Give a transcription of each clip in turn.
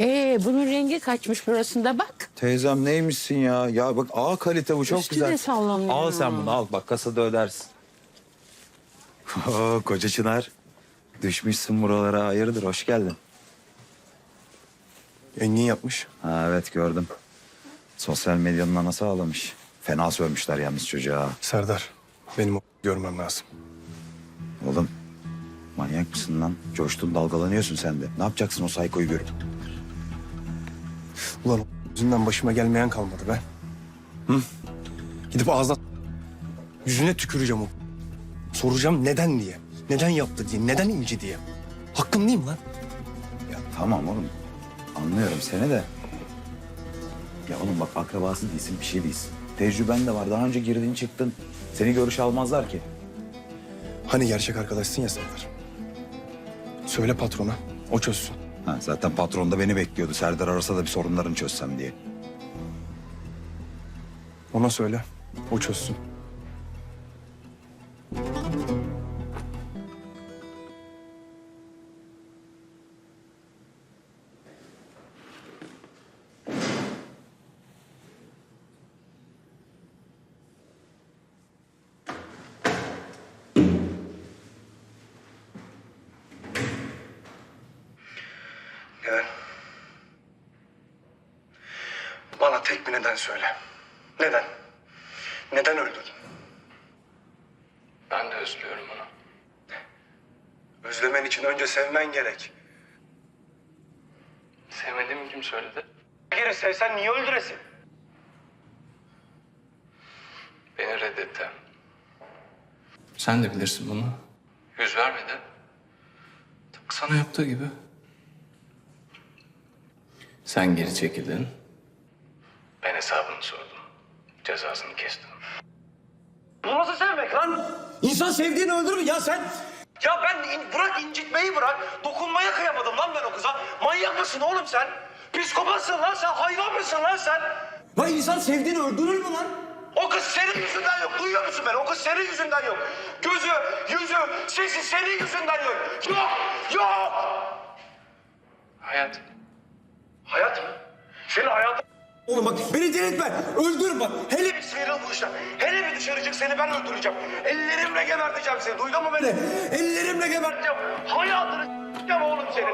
Ee, bunun rengi kaçmış burasında bak. Teyzem neymişsin ya? Ya bak A kalite bu çok Üstü güzel. de sallanıyor. Al sen bunu al bak kasada ödersin. Oo, koca Çınar. Düşmüşsün buralara hayırdır hoş geldin. Engin yapmış. Ha, evet gördüm. Sosyal medyanın anası ağlamış. Fena sövmüşler yalnız çocuğa. Serdar, benim o görmem lazım. Oğlum manyak mısın lan? Coştun dalgalanıyorsun sen de. Ne yapacaksın o saykoyu görüp? Ulan yüzünden başıma gelmeyen kalmadı be. Hı? Gidip ağzına yüzüne tüküreceğim o. Soracağım neden diye. Neden yaptı diye. Neden inci diye. Hakkım değil mi lan? Ya tamam oğlum. Anlıyorum seni de. Ya oğlum bak akrabası değilsin bir şey değilsin. Tecrüben de var. Daha önce girdin çıktın. Seni görüş almazlar ki. Hani gerçek arkadaşsın ya Serdar. Söyle patrona. O çözsün. Ha, zaten patron da beni bekliyordu. Serdar arasa da bir sorunlarını çözsem diye. Ona söyle. O çözsün. Tek bir neden söyle. Neden? Neden öldürdün? Ben de özlüyorum onu. Özlemen için önce sevmen gerek. Sevmediğimi kim söyledi? Geri sevsen niye öldüresin? Beni reddetti. Sen de bilirsin bunu. Yüz vermedi. Tıpkı sana yaptığı gibi. Sen geri çekildin. Cezasını kestim. Bu nasıl sevmek lan? İnsan sevdiğini öldürür mü ya sen? Ya ben in- bırak incitmeyi bırak. Dokunmaya kıyamadım lan ben o kıza. Manyak mısın oğlum sen? Psikopatsın lan sen. Hayvan mısın lan sen? Lan insan sevdiğini öldürür mü lan? O kız senin yüzünden yok. Duyuyor musun beni? O kız senin yüzünden yok. Gözü, yüzü, sesi senin yüzünden yok. Yok, yok. Hayat. Hayat mı? Senin hayatın... Oğlum bak beni delirtme. Öldür bak. Hele bir sıyrıl bu işten. Hele bir dışarı çık seni ben öldüreceğim. Ellerimle geberteceğim seni. Duydun mu beni? Ellerimle geberteceğim. Hayatını s**eceğim oğlum senin.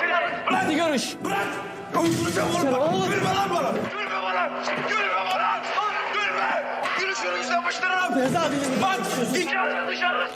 Seni bırak. Hadi görüş. Bırak. Öldüreceğim oğlum. Bak. Gülme lan bana. Gülme bana. Gülme bana. Gülme. Yüzden başlarına. Bak. İki dışarı.